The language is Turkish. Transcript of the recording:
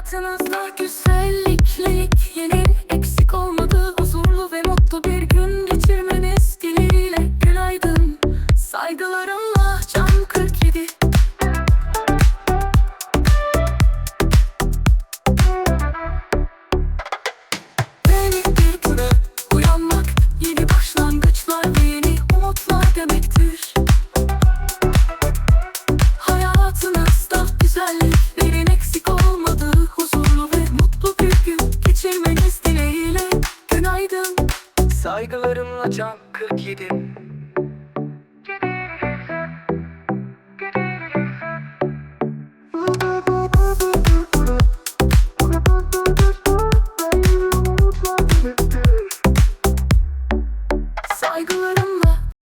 Hayatınızda güzellik aydın Saygılarımla can 47 Saygılarımla